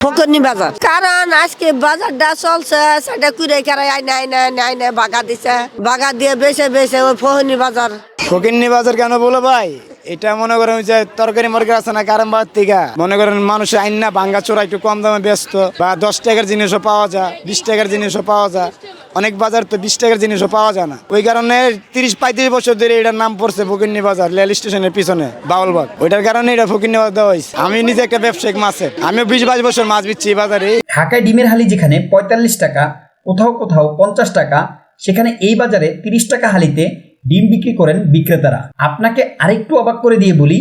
ফকরনি বাজার। কারণ আজকে বাজারটা চলছে সেটা কুড়ে কেরাই আইনে আইনে আইনে আইনে বাগা দিছে। বাগা দিয়ে বেছে বেছে ওই ফহনি বাজার। ফকিন্নি বাজার কেন বলো ভাই? এটা মনে করেন যে তরকারি মরকারি আছে না কারণ বাদ থেকে মনে করেন মানুষ আইন না ভাঙ্গা চোরা একটু কম দামে ব্যস্ত বা দশ টাকার জিনিসও পাওয়া যায় বিশ টাকার জিনিসও পাওয়া যায়। অনেক বাজার তো বিশ টাকার জিনিসও পাওয়া যায় না। ওই কারণে তিরিশ পঁয়ত্রিশ বছর ধরে এটার নাম পড়ছে ফকিন্নি বাজার, রেল স্টেশনের পিছনে, বাউলবাগ। ওইটার কারণে এটা ফকিন্নি বাজার দেওয়া হয়েছে। আমি নিজে একটা ব্যবসায়িক মাছের আমিও বিশ বাইশ বছর মাছ বিচ্ছি এই বাজারে। ঢাকায় ডিমের হালি যেখানে পঁয়তাল্লিশ টাকা, কোথাও কোথাও পঞ্চাশ টাকা, সেখানে এই বাজারে তিরিশ টাকা হালিতে ডিম বিক্রি করেন বিক্রেতারা। আপনাকে আরেকটু অবাক করে দিয়ে বলি,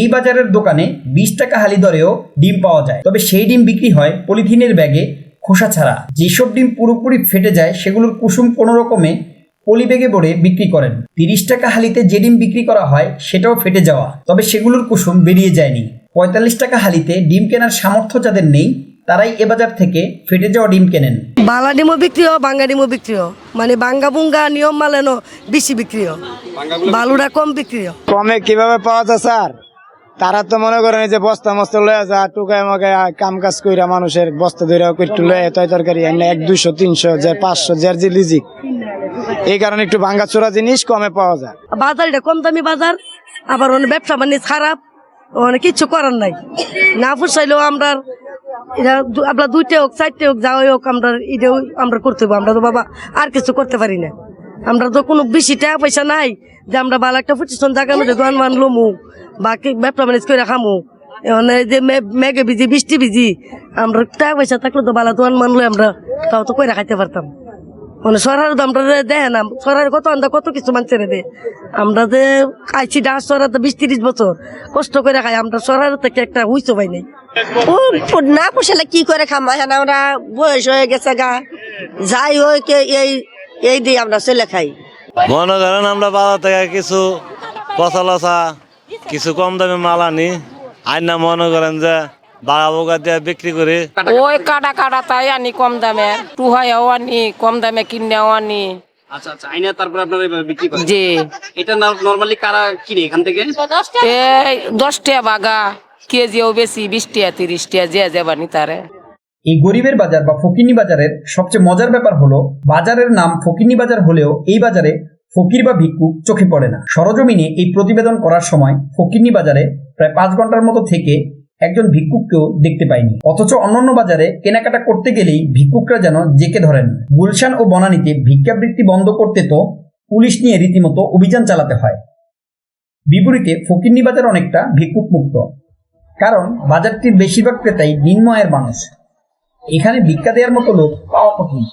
এই বাজারের দোকানে বিশ টাকা হালি দরেও ডিম পাওয়া যায়। তবে সেই ডিম বিক্রি হয় পলিথিনের ব্যাগে খোসা ছাড়া। যেসব ডিম পুরোপুরি ফেটে যায় সেগুলোর কুসুম কোনো রকমে পলি ব্যাগে ভরে বিক্রি করেন। তিরিশ টাকা হালিতে যে ডিম বিক্রি করা হয় সেটাও ফেটে যাওয়া। তবে সেগুলোর কুসুম বেরিয়ে যায়নি। পঁয়তাল্লিশ টাকা হালিতে ডিম কেনার সামর্থ্য যাদের নেই তারাই এ বাজার থেকে ফেটে যাওয়া ডিম কেনেন। বাংলা ডিমও বিক্রি হয় বাঙ্গা ডিমও বিক্রি হয়। মানে বাঙ্গা বুঙ্গা নিয়ম মালেনো বেশি বিক্রি হয়। বালুটা কম বিক্রি হয়। কমে কীভাবে পাওয়া যায় স্যার? তারা তো মনে করেন যে বস্তা মস্তা লয়ে যা, টুকায় কাম কাজ কইরা মানুষের বস্তা ধরে একটু লয়ে তয় তরকারি এনে এক, দুইশো, তিনশো, যে পাঁচশো যার যে লিজিক এই কারণে একটু ভাঙ্গা চোরা জিনিস কমে পাওয়া যায়। বাজার এটা কম দামি বাজার, আবার অনেক ব্যবসা বাণিজ্য খারাপ অনেক কিচ্ছু করার নাই। না ফুসাইলেও আমরা এটা আমরা দুইটা হোক, চারটে হোক যাওয়াই হোক, আমরা এটাও আমরা করতে হবে আমরা তো বাবা আর কিছু করতে পারি না। আমরা তো কোনো বেশি টাকা পয়সা নাই যে আমরা ভালো একটা প্রতিষ্ঠান জায়গার মধ্যে দোকান মান লমু। বা কি ব্যবসা বাণিজ্য করে খামু মানে যে মে- মেঘে ভিজি বৃষ্টি ভিজি আমরা টাকা পয়সা থাকলে তো বালা দোকান মানলে আমরা তাও তো করে খাইতে পারতাম। মানে সরকার তো আমরা দেয় না সরার কত আমরা কত কিছু মানুষের দে। আমরা যে খাইছি ডাস সরকার তো বিশ তিরিশ বছর কষ্ট করে খাই আমরা সরকার থেকে একটা হুইসো পাই নাই। ও না পুষালে কি করে খামা? হ্যাঁ আমরা বয়স হয়ে গেছে গা। যাই হোক কে- এই এই দিয়ে আমরা চলে খাই। মনে করেন আমরা বাজার থেকে কিছু পচা লচা কিছু কম দামে মাল আনি। আইনা মনে করেন যে বাগা বোগা দিয়ে বিক্রি করি। ওই কাটা কাটা তাই আনি কম দামে। টুহাইও আনি কম দামে কিনেও আনি। আচ্ছা আচ্ছা আইনা তারপরে আপনারা বিক্রি করেন? যে এটা নর্মালি কারা কিনে এখান থেকে? এই দশ টাকা বাগা কেজিও বেশি বিশ টাকা তিরিশ টাকা যে যাবানি তারে। এই গরিবের বাজার বা ফকিনি বাজারের সবচেয়ে মজার ব্যাপার হলো বাজারের নাম ফকিনি বাজার হলেও এই বাজারে ফকির বা ভিক্ষুক চোখে পড়ে না। সরজমিনে এই প্রতিবেদন করার সময় ফকিনি বাজারে প্রায় পাঁচ ঘণ্টার মতো থেকে একজন ভিক্ষুককেও দেখতে পাইনি। অথচ অন্যান্য বাজারে কেনাকাটা করতে গেলেই ভিক্ষুকরা যেন জেকে ধরেন গুলশান ও বনানীতে ভিক্ষাবৃত্তি বন্ধ করতে তো পুলিশ নিয়ে রীতিমতো অভিযান চালাতে হয়। বিপরীতে ফকিন্নি বাজার অনেকটা ভিক্ষুক মুক্ত কারণ বাজারটির বেশিরভাগ ক্রেতাই নিম্ন মানুষ। এখানে ভিক্ষা দেওয়ার মতো লোক পাওয়া কঠিন।